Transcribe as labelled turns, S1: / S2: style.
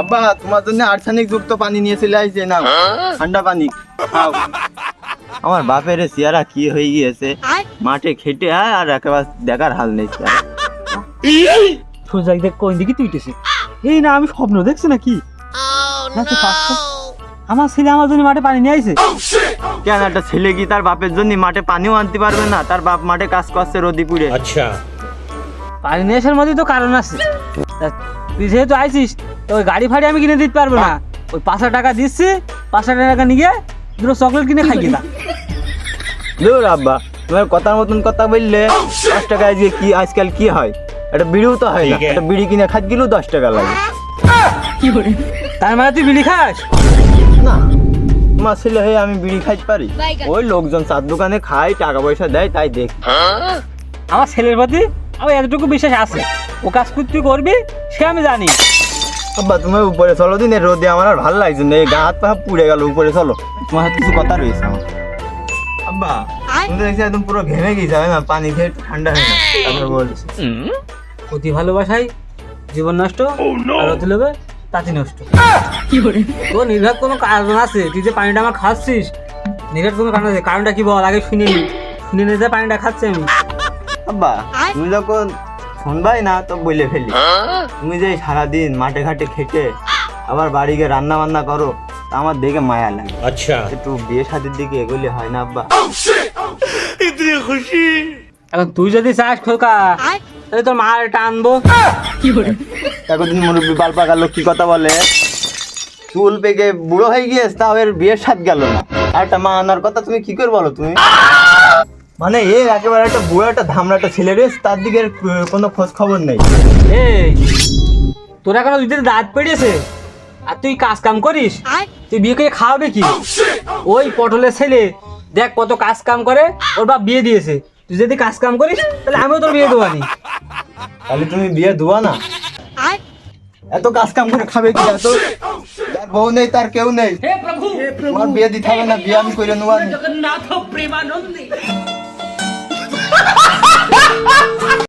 S1: আব্বা তোমার জন্য আর্সেনিক যুক্ত পানি নিয়ে চলে আসছে না ঠান্ডা পানি খাও। আমার বাপের চেহারা কি হয়ে গিয়েছে? মাঠে খেটে আয় আর একেবারে দেখার হাল নেই চেহারা।
S2: সোজা দেখ কোন দিকে তুইতেছে এই না আমি স্বপ্ন দেখছি নাকি? না তো পাঁচশো আমার ছেলে আমার জন্য মাঠে পানি নিয়ে আইছে।
S1: কেন একটা ছেলে কি তার বাপের জন্য মাঠে পানিও আনতে পারবে না? তার বাপ মাঠে কাজ করছে রদিপুরে।
S2: পানি নিয়ে আসার মধ্যেই তো কারণ আছে। তুই যেহেতু আইছিস তো ওই গাড়ি ফাড়ি আমি কিনে দিতে পারব না। ওই পাঁচশো টাকা দিচ্ছি পাঁচশো টাকা নিয়ে দুটো চকলেট কিনে খাই কিনা
S1: দূর আব্বা তোমার কথার মতন কথা বললে দশ টাকা আজকে কি আজকাল কি হয়? একটা বিড়িও তো হয় না একটা বিড়ি কিনে খাত গেলেও দশ টাকা লাগে।
S2: তার মানে তুই বিড়ি খাস?
S1: না তোমার ছেলে হয়ে আমি বিড়ি খাইতে পারি। ওই লোকজন চার দোকানে খায় টাকা পয়সা দেয় তাই দেখ।
S2: আমার ছেলের প্রতি আমার এতটুকু বিশ্বাস আছে। ও কাজ করতে তুই করবি সে আমি জানি।
S1: আব্বা তুমি উপরে চলো দিন রোদে আমার আর ভালো লাগছে না। এই গা হাত পা পুড়ে গেল উপরে চলো। তোমার হাতে কিছু কথা রয়েছে আমার। আব্বা তুমি দেখছি একদম পুরো ঘেমে গেছে না পানি খেয়ে ঠান্ডা হয়ে না তারপরে বলছি।
S2: অতি ভালোবাসাই জীবন নষ্ট আর অতি লোভে তাঁতি নষ্ট। তো নির্ঘাত কোনো কারণ আছে? তুই যে পানিটা আমার খাচ্ছিস নির্ঘাত কোনো কারণ আছে? কারণটা কি বল? আগে শুনে নি। শুনে নিতে পানিটা খাচ্ছি আমি।
S1: আব্বা তুমি যখন শুনবাই না তো বলে ফেলি। হ্যাঁ? তুমি যে সারাদিন মাঠে ঘাটে খেটে আবার বাড়ি গিয়ে রান্না বান্না করো আমার দেখে মায়া লাগে।
S3: আচ্ছা।
S1: একটু বিয়ে শাদির দিকে এগুলি হয় না আব্বা? Oh, খুশি।
S2: এখন তুই যদি চাস খোকা তাহলে তোর মার টানবো
S1: ah! কি করে এখন তুমি মুরব্বী বাল পাকালো কি কথা বলে চুল পেকে বুড়ো হয়ে গিয়েছ তাও এর বিয়ের সাথ গেল না। একটা মা আনার কথা তুমি কি করে বলো তুমি? Ah! মানে এ একেবারে একটা বুড়ো একটা ধামড়া একটা ছেলে রে তার দিকে এর কোনো খোঁজ খবর নেই।
S2: এই তোর এখন দুই দাঁত পেড়েছে আর তুই কাজ কাম করিস তুই বিয়ে করে খাওয়াবে কি? ওই পটলের ছেলে দেখ কত কাজ কাম করে ওর বাপ বিয়ে দিয়েছে। তুই যদি কাজ কাম করিস তাহলে আমিও তোর বিয়ে দেবানি
S1: তাহলে তুমি বিয়ে দেওয়া না? এত কাজ কাম করে খাবে কি এত? তার বউ নেই তার কেউ নেই। বিয়ে দিতে হবে না বিয়ে আমি করে নেওয়া